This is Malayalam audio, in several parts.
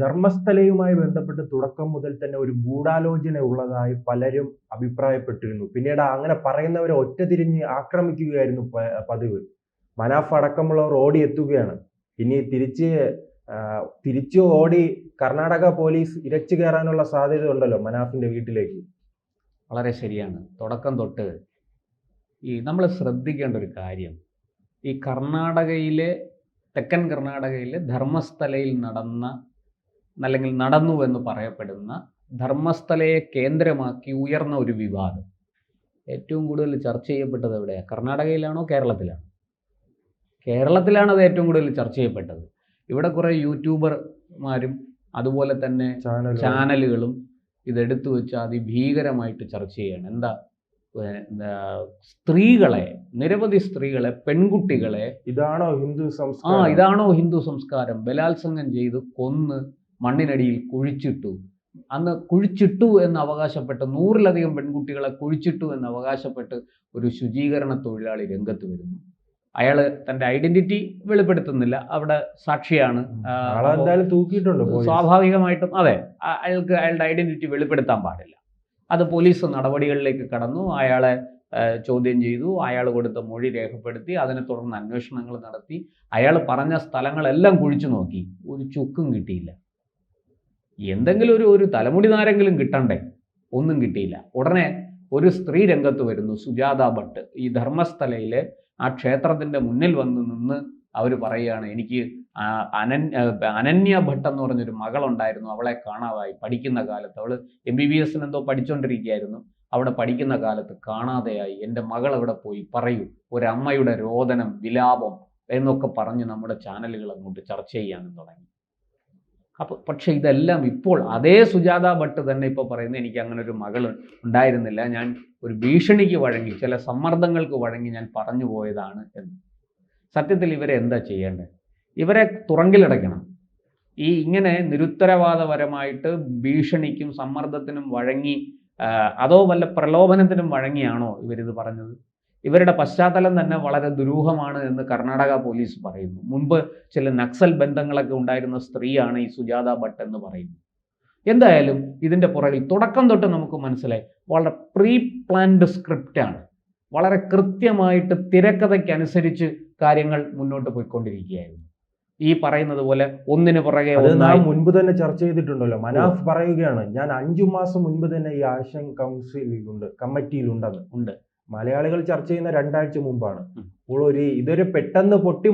ധർമ്മസ്ഥലയുമായി ബന്ധപ്പെട്ട് തുടക്കം മുതൽ തന്നെ ഒരു ഗൂഢാലോചന ഉള്ളതായി പലരും അഭിപ്രായപ്പെട്ടിരുന്നു. പിന്നീട് അങ്ങനെ പറയുന്നവരെ ഒറ്റ തിരിഞ്ഞ് ആക്രമിക്കുകയായിരുന്നു പതിവ്. മനാഫ് അടക്കമുള്ളവർ ഓടിയെത്തുകയാണ് ഇനി തിരിച്ച് തിരിച്ചു ഓടി കർണാടക പോലീസ് ഇരച്ചു കയറാനുള്ള സാധ്യത ഉണ്ടല്ലോ മനാഫിന്റെ വീട്ടിലേക്ക്. വളരെ ശരിയാണ്. തുടക്കം തൊട്ട് ഈ നമ്മൾ ശ്രദ്ധിക്കേണ്ട ഒരു കാര്യം. ഈ കർണാടകയിലെ തെക്കൻ കർണാടകയിലെ ധർമ്മസ്ഥലയിൽ നടന്ന അല്ലെങ്കിൽ നടന്നു എന്ന് പറയപ്പെടുന്ന ധർമ്മസ്ഥലയെ കേന്ദ്രമാക്കി ഉയർന്ന ഒരു വിവാദം. ഏറ്റവും കൂടുതൽ ചർച്ച ചെയ്യപ്പെട്ടത് എവിടെയാണ് കർണാടകയിലാണോ കേരളത്തിലാണോ? കേരളത്തിലാണ് അത് ഏറ്റവും കൂടുതൽ ചർച്ച ചെയ്യപ്പെട്ടത്. ഇവിടെ കുറേ യൂട്യൂബർമാരും അതുപോലെ തന്നെ ചാനലുകളും. ഇതെടുത്തു വെച്ച് അതിഭീകരമായിട്ട് ചർച്ച ചെയ്യാണ്. എന്താ സ്ത്രീകളെ നിരവധി സ്ത്രീകളെ പെൺകുട്ടികളെ ഇതാണോ ഹിന്ദു ആ സംസ്കാരം? ഇതാണോ ഹിന്ദു സംസ്കാരം? ബലാത്സംഗം ചെയ്ത് കൊന്ന് മണ്ണിനടിയിൽ കുഴിച്ചിട്ടു. അന്ന് കുഴിച്ചിട്ടു എന്ന് അവകാശപ്പെട്ട് നൂറിലധികം പെൺകുട്ടികളെ കുഴിച്ചിട്ടു എന്ന് അവകാശപ്പെട്ട് ഒരു ശുചീകരണ തൊഴിലാളി രംഗത്ത് വരുന്നു. അയാൾ തന്റെ ഐഡന്റിറ്റി വെളിപ്പെടുത്തുന്നില്ല. അവിടെ സാക്ഷിയാണ് തൂക്കിയിട്ടുണ്ട്. സ്വാഭാവികമായിട്ടും അതെ അയാൾക്ക് അയാളുടെ ഐഡന്റിറ്റി വെളിപ്പെടുത്താൻ പാടില്ല. അത് പോലീസ് നടപടികളിലേക്ക് കടന്നു. അയാളെ ചോദ്യം ചെയ്തു. അയാൾ കൊടുത്ത മൊഴി രേഖപ്പെടുത്തി. അതിനെ തുടർന്ന് അന്വേഷണങ്ങൾ നടത്തി. അയാൾ പറഞ്ഞ സ്ഥലങ്ങളെല്ലാം കുഴിച്ചു നോക്കി. ഒരു ചുക്കും കിട്ടിയില്ല. എന്തെങ്കിലും ഒരു ഒരു തലമുടി നാരെങ്കിലും കിട്ടണ്ടേ? ഒന്നും കിട്ടിയില്ല. ഉടനെ ഒരു സ്ത്രീ രംഗത്ത് വരുന്നു സുജാത ഭട്ട്. ഈ ധർമ്മസ്ഥലയിലെ ആ ക്ഷേത്രത്തിന്റെ മുന്നിൽ വന്ന് നിന്ന് അവർ പറയുകയാണ് എനിക്ക് അനന്യ അനന്യ ഭട്ട് എന്ന് പറഞ്ഞൊരു മകളുണ്ടായിരുന്നു അവളെ കാണാതായി. പഠിക്കുന്ന കാലത്ത് അവൾ എം ബി ബി എസിന് എന്തോ പഠിച്ചുകൊണ്ടിരിക്കുകയായിരുന്നു അവിടെ പഠിക്കുന്ന കാലത്ത് കാണാതെയായി. എന്റെ മകൾ അവിടെ പോയി. പറയൂ ഒരമ്മയുടെ രോദനം വിലാപം എന്നൊക്കെ പറഞ്ഞ് നമ്മുടെ ചാനലുകൾ അങ്ങോട്ട് ചർച്ച ചെയ്യാനും തുടങ്ങി. അപ്പോൾ പക്ഷേ ഇതെല്ലാം ഇപ്പോൾ അതേ സുജാത ഭട്ട് തന്നെ ഇപ്പോൾ പറയുന്നത് എനിക്ക് അങ്ങനെ ഒരു മകൾ ഉണ്ടായിരുന്നില്ല. ഞാൻ ഒരു ഭീഷണിക്ക് വഴങ്ങി ചില സമ്മർദ്ദങ്ങൾക്ക് വഴങ്ങി ഞാൻ പറഞ്ഞു പോയതാണ് എന്ന്. സത്യത്തിൽ ഇവരെ എന്താ ചെയ്യേണ്ടത്? ഇവരെ തുറങ്കിലടയ്ക്കണം. ഈ ഇങ്ങനെ നിരുത്തരവാദപരമായിട്ട് ഭീഷണിക്കും സമ്മർദ്ദത്തിനും വഴങ്ങി അതോ വല്ല പ്രലോഭനത്തിനും വഴങ്ങിയാണോ ഇവരിത് പറഞ്ഞത്? ഇവരുടെ പശ്ചാത്തലം തന്നെ വളരെ ദുരൂഹമാണ് എന്ന് കർണാടക പോലീസ് പറയുന്നു. മുൻപ് ചില നക്സൽ ബന്ധങ്ങളൊക്കെ ഉണ്ടായിരുന്ന സ്ത്രീയാണ് ഈ സുജാത ഭട്ട് എന്ന് പറയുന്നു. എന്തായാലും ഇതിന്റെ പുറകിൽ തുടക്കം തൊട്ട് നമുക്ക് മനസ്സിലായി വളരെ പ്രീ പ്ലാൻഡ് സ്ക്രിപ്റ്റാണ് വളരെ കൃത്യമായിട്ട് തിരക്കഥയ്ക്കനുസരിച്ച് കാര്യങ്ങൾ മുന്നോട്ട് പോയിക്കൊണ്ടിരിക്കുകയായിരുന്നു. ഈ പറയുന്നത് പോലെ ഒന്നിന് പുറകെ നാം മുൻപ് തന്നെ ചർച്ച ചെയ്തിട്ടുണ്ടല്ലോ. മനാഫ് പറയുകയാണ് ഞാൻ അഞ്ചു മാസം മുൻപ് തന്നെ ഈ ആശൻ കൗൺസിലുണ്ട് കമ്മിറ്റിയിലുണ്ടെന്ന്. ഉണ്ട്. മലയാളികൾ ചർച്ച ചെയ്യുന്ന രണ്ടാഴ്ച മുമ്പാണ്. അപ്പോൾ ഒരു ഇതൊരു പെട്ടെന്ന് പൊട്ടി.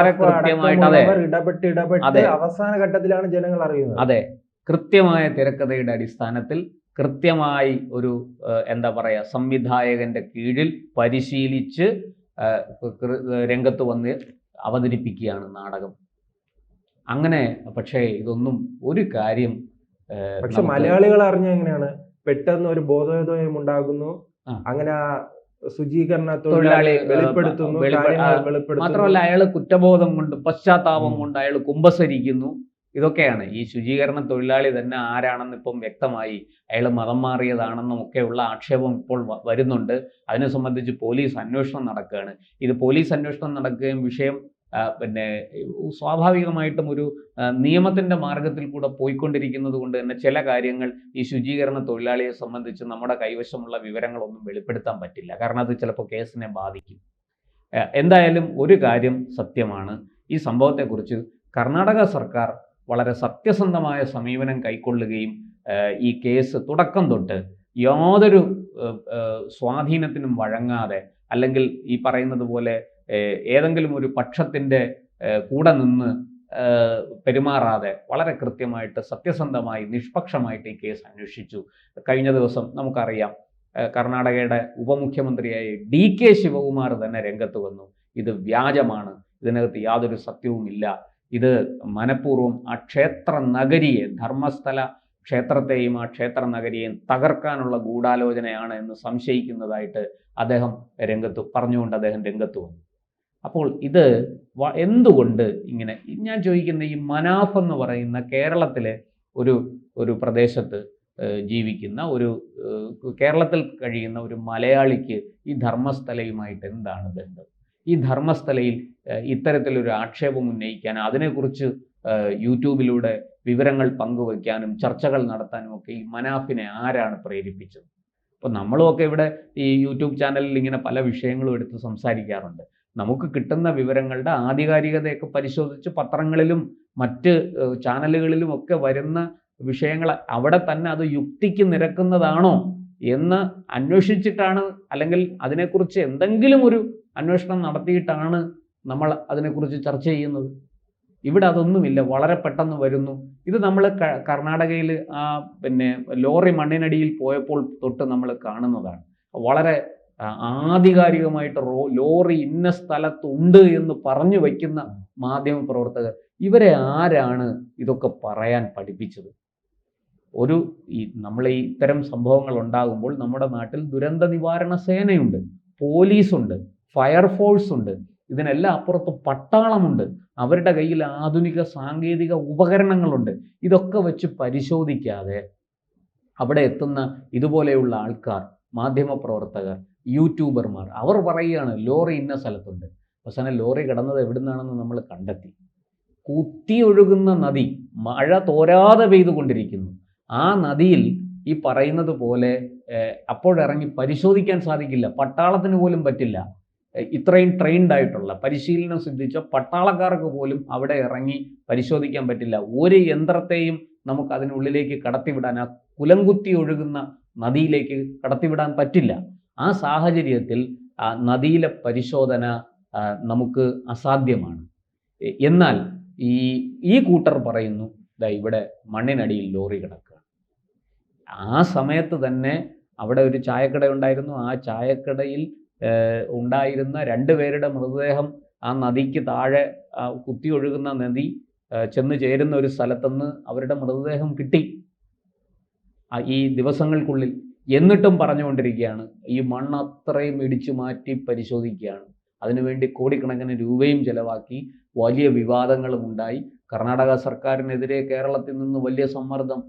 അടക്കമുള്ളവർ ഇടപെട്ട് ഇടപെട്ട് അവസാന ഘട്ടത്തിലാണ് ജനങ്ങൾ അറിയുന്നത്. അതെ. കൃത്യമായ തിരക്കഥയുടെ അടിസ്ഥാനത്തിൽ കൃത്യമായി ഒരു എന്താ പറയുക സംവിധായകന്റെ കീഴിൽ പരിശീലിച്ച് രംഗത്ത് വന്ന് അവതരിപ്പിക്കുകയാണ് നാടകം. അങ്ങനെ പക്ഷേ ഇതൊന്നും ഒരു കാര്യം പക്ഷെ മലയാളികൾ അറിഞ്ഞ എങ്ങനെയാണ്? പെട്ടെന്ന് ഒരു ബോധോദയം ഉണ്ടാകുന്നു. അങ്ങനെ ആ ശുചീകരണ തൊഴിലാളി, വെളിപ്പെടുത്തുന്നു മാത്രമല്ല അയാൾ കുറ്റബോധം കൊണ്ട് പശ്ചാത്താപം. കൊണ്ട് അയാൾ കുമ്പസരിക്കുന്നു. ഇതൊക്കെയാണ്. ഈ ശുചീകരണ തൊഴിലാളി തന്നെ ആരാണെന്ന് ഇപ്പം വ്യക്തമായി അയാൾ മതം മാറിയതാണെന്നും ഒക്കെയുള്ള ആക്ഷേപം ഇപ്പോൾ വരുന്നുണ്ട്. അതിനെ സംബന്ധിച്ച് പോലീസ് അന്വേഷണം നടക്കുകയാണ്. ഇത് പോലീസ് അന്വേഷണം നടക്കുകയും വിഷയം പിന്നെ സ്വാഭാവികമായിട്ടും ഒരു നിയമത്തിന്റെ മാർഗത്തിൽ കൂടെ പോയിക്കൊണ്ടിരിക്കുന്നത് കൊണ്ട് തന്നെ ചില കാര്യങ്ങൾ ഈ ശുചീകരണ തൊഴിലാളിയെ സംബന്ധിച്ച് നമ്മുടെ കൈവശമുള്ള വിവരങ്ങളൊന്നും വെളിപ്പെടുത്താൻ പറ്റില്ല. കാരണം അത് ചിലപ്പോൾ കേസിനെ ബാധിക്കും. എന്തായാലും ഒരു കാര്യം സത്യമാണ്. ഈ സംഭവത്തെക്കുറിച്ച് കർണാടക സർക്കാർ വളരെ സത്യസന്ധമായ സമീപനം കൈക്കൊള്ളുകയും ഈ കേസ് തുടക്കം തൊട്ട് യാതൊരു സ്വാധീനത്തിനും വഴങ്ങാതെ അല്ലെങ്കിൽ ഈ പറയുന്നത് പോലെ ഏതെങ്കിലും ഒരു പക്ഷത്തിന്റെ കൂടെ നിന്ന് പെരുമാറാതെ വളരെ കൃത്യമായിട്ട് സത്യസന്ധമായി നിഷ്പക്ഷമായിട്ട് ഈ കേസ് അന്വേഷിച്ചു. കഴിഞ്ഞ ദിവസം നമുക്കറിയാം കർണാടകയുടെ ഉപമുഖ്യമന്ത്രിയായ ഡി കെ ശിവകുമാർ തന്നെ രംഗത്ത് വന്നു. ഇത് വ്യാജമാണ്. ഇതിനകത്ത് യാതൊരു സത്യവുമില്ല ഇത് മനഃപൂർവം ആ ക്ഷേത്ര നഗരിയെ ധർമ്മസ്ഥല ക്ഷേത്രത്തെയും ആ ക്ഷേത്ര നഗരിയെയും തകർക്കാനുള്ള ഗൂഢാലോചനയാണ് എന്ന് സംശയിക്കുന്നതായിട്ട് അദ്ദേഹം രംഗത്ത് പറഞ്ഞുകൊണ്ട് അദ്ദേഹം രംഗത്ത് വന്നു. അപ്പോൾ ഇത് എന്തുകൊണ്ട് ഇങ്ങനെ? ഞാൻ ചോദിക്കുന്ന ഈ മനാഫ് എന്ന് പറയുന്ന കേരളത്തിലെ ഒരു ഒരു പ്രദേശത്ത് ജീവിക്കുന്ന ഒരു കേരളത്തിൽ കഴിയുന്ന ഒരു മലയാളിക്ക് ഈ ധർമ്മസ്ഥലയുമായിട്ട് എന്താണ് ബന്ധം? ഈ ധർമ്മസ്ഥലയിൽ ഇത്തരത്തിലൊരു ആക്ഷേപം ഉന്നയിക്കാൻ അതിനെക്കുറിച്ച് യൂട്യൂബിലൂടെ വിവരങ്ങൾ പങ്കുവയ്ക്കാനും ചർച്ചകൾ നടത്താനും ഒക്കെ ഈ മനാഫിനെ ആരാണ് പ്രേരിപ്പിച്ചത്? അപ്പോൾ നമ്മളുമൊക്കെ ഇവിടെ ഈ യൂട്യൂബ് ചാനലിൽ ഇങ്ങനെ പല വിഷയങ്ങളും എടുത്ത് സംസാരിക്കാറുണ്ട്. നമുക്ക് കിട്ടുന്ന വിവരങ്ങളുടെ ആധികാരികതയൊക്കെ പരിശോധിച്ച് പത്രങ്ങളിലും മറ്റ് ചാനലുകളിലും ഒക്കെ വരുന്ന വിഷയങ്ങൾ അവിടെ തന്നെ അത് യുക്തിക്ക് നിരക്കുന്നതാണോ എന്ന് അന്വേഷിച്ചിട്ടാണ് അല്ലെങ്കിൽ അതിനെക്കുറിച്ച് എന്തെങ്കിലും ഒരു അന്വേഷണം നടത്തിയിട്ടാണ് നമ്മൾ അതിനെക്കുറിച്ച് ചർച്ച ചെയ്യുന്നത്. ഇവിടെ അതൊന്നുമില്ല. വളരെ പെട്ടെന്ന് വരുന്നു. ഇത് നമ്മൾ കർണാടകയിൽ ആ പിന്നെ ലോറി മണ്ണിനടിയിൽ പോയപ്പോൾ തൊട്ട് നമ്മൾ കാണുന്നതാണ്. വളരെ ആധികാരികമായിട്ട് റോ ലോറി ഇന്ന സ്ഥലത്തുണ്ട് എന്ന് പറഞ്ഞു വയ്ക്കുന്ന മാധ്യമ പ്രവർത്തകർ ഇവരെ ആരാണ് ഇതൊക്കെ പറയാൻ പഠിപ്പിച്ചത്? ഒരു ഈ നമ്മൾ ഈ ഇത്തരം സംഭവങ്ങൾ ഉണ്ടാകുമ്പോൾ നമ്മുടെ നാട്ടിൽ ദുരന്ത നിവാരണ സേനയുണ്ട് പോലീസുണ്ട് ഫയർഫോഴ്സ് ഉണ്ട് ഇതിനെല്ലാം അപ്പുറത്ത് പട്ടാളമുണ്ട് അവരുടെ കയ്യിൽ ആധുനിക സാങ്കേതിക ഉപകരണങ്ങളുണ്ട് ഇതൊക്കെ വെച്ച് പരിശോധിക്കാതെ അവിടെ എത്തുന്ന ഇതുപോലെയുള്ള ആൾക്കാർ മാധ്യമപ്രവർത്തകർ യൂട്യൂബർമാർ. അവർ പറയുകയാണ് ലോറി ഇന്ന സ്ഥലത്തുണ്ട്. അവസാനം ലോറി കിടന്നത് എവിടുന്നാണെന്ന് നമ്മൾ കണ്ടെത്തി. കുത്തി ഒഴുകുന്ന നദി മഴ തോരാതെ പെയ്തുകൊണ്ടിരിക്കുന്നു. ആ നദിയിൽ ഈ പറയുന്നത് പോലെ അപ്പോഴിറങ്ങി പരിശോധിക്കാൻ സാധിക്കില്ല. പട്ടാളത്തിന് പോലും പറ്റില്ല. ഇത്രയും ട്രെയിൻഡ് ആയിട്ടുള്ള പരിശീലനം സിദ്ധിച്ച പട്ടാളക്കാർക്ക് പോലും അവിടെ ഇറങ്ങി പരിശോധിക്കാൻ പറ്റില്ല. ഒരു യന്ത്രത്തെയും നമുക്ക് അതിനുള്ളിലേക്ക് കടത്തിവിടാൻ ആ കുലംകുത്തി ഒഴുകുന്ന നദിയിലേക്ക് കടത്തിവിടാൻ പറ്റില്ല. ആ സാഹചര്യത്തിൽ നദിയിലെ പരിശോധന നമുക്ക് അസാധ്യമാണ്. എന്നാൽ ഈ ഈ കൂട്ടർ പറയുന്നു ഇവിടെ മണ്ണിനടിയിൽ ലോറി കിടക്കുക. ആ സമയത്ത് തന്നെ അവിടെ ഒരു ചായക്കട ഉണ്ടായിരുന്നു. ആ ചായക്കടയിൽ ഉണ്ടായിരുന്ന രണ്ടുപേരുടെ മൃതദേഹം ആ നദിക്ക് താഴെ ആ കുത്തി ഒഴുകുന്ന നദി ചെന്ന് ചേരുന്ന ഒരു സ്ഥലത്തുനിന്ന് അവരുടെ മൃതദേഹം കിട്ടി. ഈ ദിവസങ്ങൾക്കുള്ളിൽ എന്നിട്ടും പറഞ്ഞുകൊണ്ടിരിക്കുകയാണ്. ഈ മണ്ണ് അത്രയും ഇടിച്ചു മാറ്റി പരിശോധിക്കുകയാണ്. അതിനുവേണ്ടി കോടിക്കണക്കിന് രൂപയും ചെലവാക്കി വലിയ വിവാദങ്ങളും ഉണ്ടായി. കർണാടക സർക്കാരിനെതിരെ കേരളത്തിൽ നിന്ന് വലിയ സമ്മർദ്ദം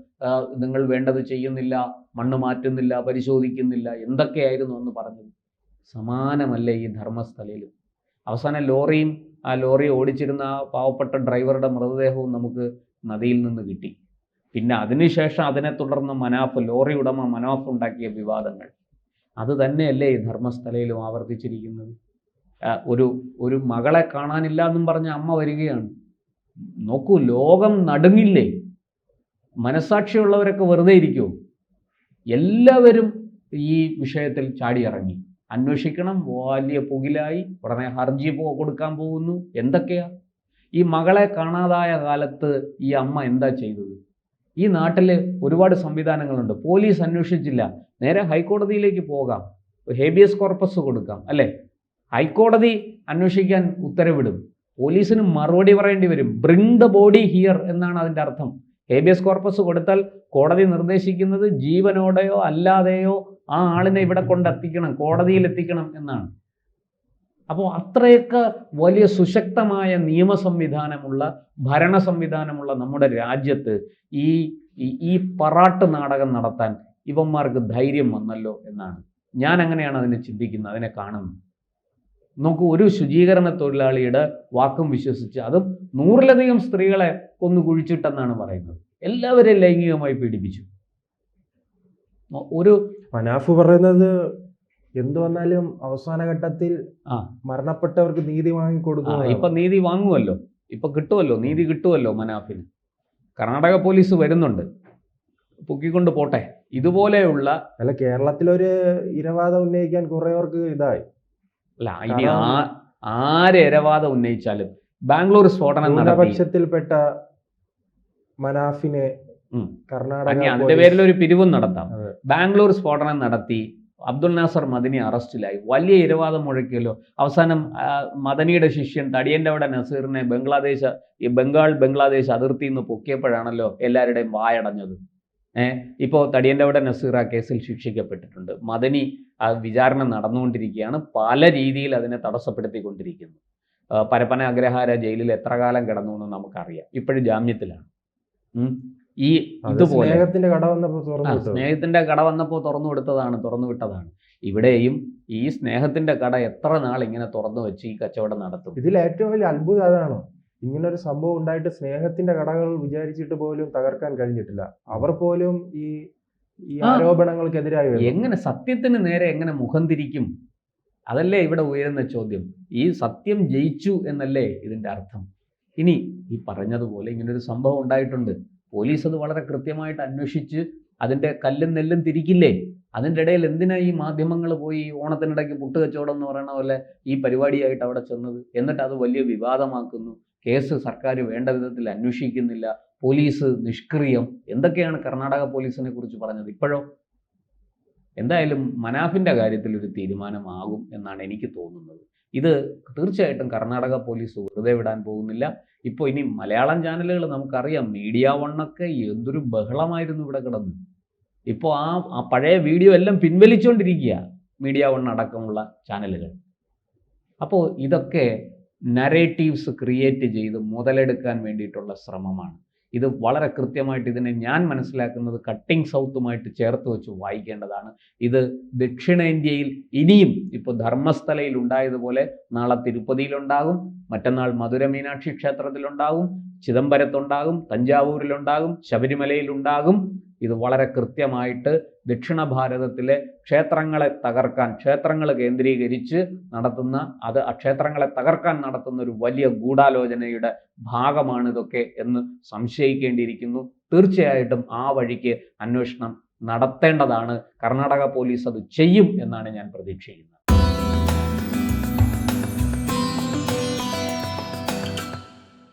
നിങ്ങൾ വേണ്ടത് ചെയ്യുന്നില്ല മണ്ണ് മാറ്റുന്നില്ല പരിശോധിക്കുന്നില്ല എന്തൊക്കെയായിരുന്നു എന്ന് പറഞ്ഞത്? സമാനമല്ല ഈ ധർമ്മസ്ഥലയിലും? അവസാനം ലോറിയും ആ ലോറി ഓടിച്ചിരുന്ന ആ പാവപ്പെട്ട ഡ്രൈവറുടെ മൃതദേഹവും നമുക്ക് നദിയിൽ നിന്ന് കിട്ടി. പിന്നെ അതിനുശേഷം അതിനെ തുടർന്ന് മനാഫ് ലോറി ഉടമ മനാഫ് ഉണ്ടാക്കിയ വിവാദങ്ങൾ. അത് തന്നെയല്ലേ ഈ ധർമ്മസ്ഥലയിലും ആവർത്തിച്ചിരിക്കുന്നത്? ഒരു ഒരു മകളെ കാണാനില്ല എന്നും പറഞ്ഞ അമ്മ വരികയാണ്. നോക്കൂ ലോകം നടുങ്ങില്ലേ? മനസാക്ഷിയുള്ളവരൊക്കെ വെറുതെ ഇരിക്കുമോ എല്ലാവരും ഈ വിഷയത്തിൽ ചാടിയിറങ്ങി. അന്വേഷിക്കണം വലിയ പുകിലായി ഉടനെ ഹർജി കൊടുക്കാൻ പോകുന്നു. എന്തൊക്കെയാ? ഈ മകളെ കാണാതായ കാലത്ത് ഈ അമ്മ എന്താ ചെയ്തത്? ഈ നാട്ടിൽ ഒരുപാട് സംവിധാനങ്ങളുണ്ട്. പോലീസ് അന്വേഷിച്ചില്ല. നേരെ ഹൈക്കോടതിയിലേക്ക് പോകാം. ഹേബിയസ് കോർപ്പസ് കൊടുക്കാം അല്ലേ? ഹൈക്കോടതി അന്വേഷിക്കാൻ ഉത്തരവിടും. പോലീസിന് മറുപടി പറയേണ്ടി വരും. ബ്രിങ് ദ ബോഡി ഹിയർ എന്നാണ് അതിന്റെ അർത്ഥം. ഹേബിയസ് കോർപ്പസ് കൊടുത്താൽ കോടതി നിർദ്ദേശിക്കുന്നത് ജീവനോടെയോ അല്ലാതെയോ ആ ആളിനെ ഇവിടെ കൊണ്ടെത്തിക്കണം കോടതിയിൽ എത്തിക്കണം എന്നാണ്. അപ്പോൾ അത്രയൊക്കെ വലിയ സുശക്തമായ നിയമ സംവിധാനമുള്ള ഭരണ സംവിധാനമുള്ള നമ്മുടെ രാജ്യത്ത് ഈ ഈ- പറാട്ട് നാടകം നടത്താൻ ഇവന്മാർക്ക് ധൈര്യം വന്നല്ലോ എന്നാണ്. ഞാൻ അങ്ങനെയാണ് അതിനെ ചിന്തിക്കുന്നത് അതിനെ കാണുന്നത്. നോക്കൂ ഒരു ശുചീകരണ തൊഴിലാളിയുടെ വാക്കും വിശ്വസിച്ച് അതും നൂറിലധികം സ്ത്രീകളെ കൊന്നു കുഴിച്ചിട്ടെന്നാണ് പറയുന്നത്. എല്ലാവരെയും ലൈംഗികമായി പീഡിപ്പിച്ചു. ഒരു മനാഫ് പറയുന്നത് എന്തു വന്നാലും അവസാന ഘട്ടത്തിൽ. മരണപ്പെട്ടവർക്ക് നീതി വാങ്ങി കൊടുക്കും ഇപ്പൊ നീതി വാങ്ങുമല്ലോ ഇപ്പൊ കിട്ടുമല്ലോ നീതി കിട്ടുമല്ലോ മനാഫിന്. കർണാടക പോലീസ് വരുന്നുണ്ട്. പൊക്കിക്കൊണ്ട് പോട്ടെ. ഇതുപോലെയുള്ള അല്ല കേരളത്തിലൊരു ഇരവാദം ഉന്നയിക്കാൻ കുറേവർക്ക് ഇതായി. അല്ല ഇനി ആര് ഇരവാദം ഉന്നയിച്ചാലും ബാംഗ്ലൂർ സ്ഫോടനം ന്യൂനപക്ഷത്തിൽപ്പെട്ട മനാഫിനെ കർണാടക അതിന്റെ പേരിൽ ഒരു പിരിവും നടത്താം. ബാംഗ്ലൂർ സ്ഫോടനം നടത്തി അബ്ദുൽ നാസർ മദനി അറസ്റ്റിലായി. വലിയ ഇരവാദം മുഴക്കിയല്ലോ. അവസാനം മദനിയുടെ ശിഷ്യൻ തടിയന്റെ അവിടെ നസീറിനെ ബംഗ്ലാദേശ് ഈ ബംഗാൾ ബംഗ്ലാദേശ് അതിർത്തിയിൽ നിന്ന് പൊക്കിയപ്പോഴാണല്ലോ എല്ലാവരുടെയും വായടഞ്ഞത്. ഏഹ് ഇപ്പോൾ തടിയന്റെ അവിടെ നസീർ ആ കേസിൽ ശിക്ഷിക്കപ്പെട്ടിട്ടുണ്ട്. മദനി ആ വിചാരണ നടന്നുകൊണ്ടിരിക്കുകയാണ്. പല രീതിയിൽ അതിനെ തടസ്സപ്പെടുത്തിക്കൊണ്ടിരിക്കുന്നു. പരപ്പന അഗ്രഹാര ജയിലിൽ എത്ര കാലം കിടന്നു എന്ന് നമുക്കറിയാം. ഇപ്പോഴും ജാമ്യത്തിലാണ്. ഈ ഇതുപോലെ സ്നേഹത്തിന്റെ കട വന്നപ്പോൾ സ്നേഹത്തിന്റെ കട വന്നപ്പോൾ തുറന്നു കൊടുത്തതാണ് തുറന്നു വിട്ടതാണ്. ഇവിടെയും ഈ സ്നേഹത്തിന്റെ കട എത്ര നാൾ ഇങ്ങനെ തുറന്നു വെച്ച് ഈ കച്ചവടം നടത്തും? ഇതിൽ ഏറ്റവും വലിയ അത്ഭുതം അതാണ്? ഇങ്ങനെ ഒരു സംഭവം ഉണ്ടായിട്ട് സ്നേഹത്തിന്റെ കടകൾ വിചാരിച്ചിട്ട് പോലും തകർക്കാൻ കഴിഞ്ഞിട്ടില്ല. അവർ പോലും ഈ ഈ. ആരോപണങ്ങൾക്കെതിരായി. എങ്ങനെ സത്യത്തിന് നേരെ എങ്ങനെ മുഖം തിരിക്കും? അതല്ലേ ഇവിടെ ഉയരുന്ന ചോദ്യം. ഈ സത്യം ജയിച്ചു എന്നല്ലേ ഇതിന്റെ അർത്ഥം. ഇനി ഈ പറഞ്ഞതുപോലെ ഇങ്ങനൊരു സംഭവം ഉണ്ടായിട്ടുണ്ട്. പോലീസ് അത് വളരെ കൃത്യമായിട്ട് അന്വേഷിച്ച് അതിന്റെ കല്ലും നെല്ലും തിരിക്കില്ലേ? അതിന്റെ ഇടയിൽ എന്തിനാ ഈ മാധ്യമങ്ങൾ പോയി ഓണത്തിനിടയ്ക്ക് പുട്ട് കച്ചവടം എന്ന് പറയുന്ന പോലെ ഈ പരിപാടിയായിട്ട് അവിടെ ചെന്നത്? എന്നിട്ട് അത് വലിയ വിവാദമാക്കുന്നു. കേസ് സർക്കാർ വേണ്ട വിധത്തിൽ അന്വേഷിക്കുന്നില്ല. പോലീസ് നിഷ്ക്രിയം. എന്തൊക്കെയാണ് കർണാടക പോലീസിനെ കുറിച്ച് പറഞ്ഞത് ഇപ്പോഴോ? എന്തായാലും മനാഫിന്റെ കാര്യത്തിൽ ഒരു തീരുമാനമാകും എന്നാണ് എനിക്ക് തോന്നുന്നത്. ഇത് തീർച്ചയായിട്ടും കർണാടക പോലീസ് വെറുതെ വിടാൻ പോകുന്നില്ല. ഇപ്പോൾ ഇനി മലയാളം ചാനലുകൾ നമുക്കറിയാം മീഡിയ വണ്ണൊക്കെ എന്തൊരു ബഹളമായിരുന്നു ഇവിടെ കിടന്ന്. ഇപ്പോൾ ആ ആ പഴയ വീഡിയോ എല്ലാം പിൻവലിച്ചുകൊണ്ടിരിക്കുക മീഡിയ വൺ അടക്കമുള്ള ചാനലുകൾ. അപ്പോൾ ഇതൊക്കെ നരേറ്റീവ്സ് ക്രിയേറ്റ് ചെയ്ത് മുതലെടുക്കാൻ വേണ്ടിയിട്ടുള്ള ശ്രമമാണ്. ഇത് വളരെ കൃത്യമായിട്ട് ഇതിനെ ഞാൻ മനസ്സിലാക്കുന്നത് കട്ടിംഗ് സൗത്തുമായിട്ട് ചേർത്ത് വെച്ച് വായിക്കേണ്ടതാണ്. ഇത് ദക്ഷിണേന്ത്യയിൽ ഇനിയും ഇപ്പോൾ ധർമ്മസ്ഥലയിൽ ഉണ്ടായതുപോലെ നാളെ തിരുപ്പതിയിലുണ്ടാകും മറ്റന്നാൾ മധുര മീനാക്ഷി ക്ഷേത്രത്തിലുണ്ടാകും ചിദംബരത്തുണ്ടാകും തഞ്ചാവൂരിലുണ്ടാകും ശബരിമലയിലുണ്ടാകും ഇത് വളരെ കൃത്യമായിട്ട് ദക്ഷിണ ഭാരതത്തിലെ ക്ഷേത്രങ്ങളെ തകർക്കാൻ ക്ഷേത്രങ്ങൾ കേന്ദ്രീകരിച്ച് നടത്തുന്ന അത് ആ ക്ഷേത്രങ്ങളെ തകർക്കാൻ നടത്തുന്ന ഒരു വലിയ ഗൂഢാലോചനയുടെ ഭാഗമാണ് ഇതൊക്കെ എന്ന് സംശയിക്കേണ്ടിയിരിക്കുന്നു. തീർച്ചയായിട്ടും ആ വഴിക്ക് അന്വേഷണം നടത്തേണ്ടതാണ്. കർണാടക പോലീസ് അത് ചെയ്യും എന്നാണ് ഞാൻ പ്രതീക്ഷിക്കുന്നത്.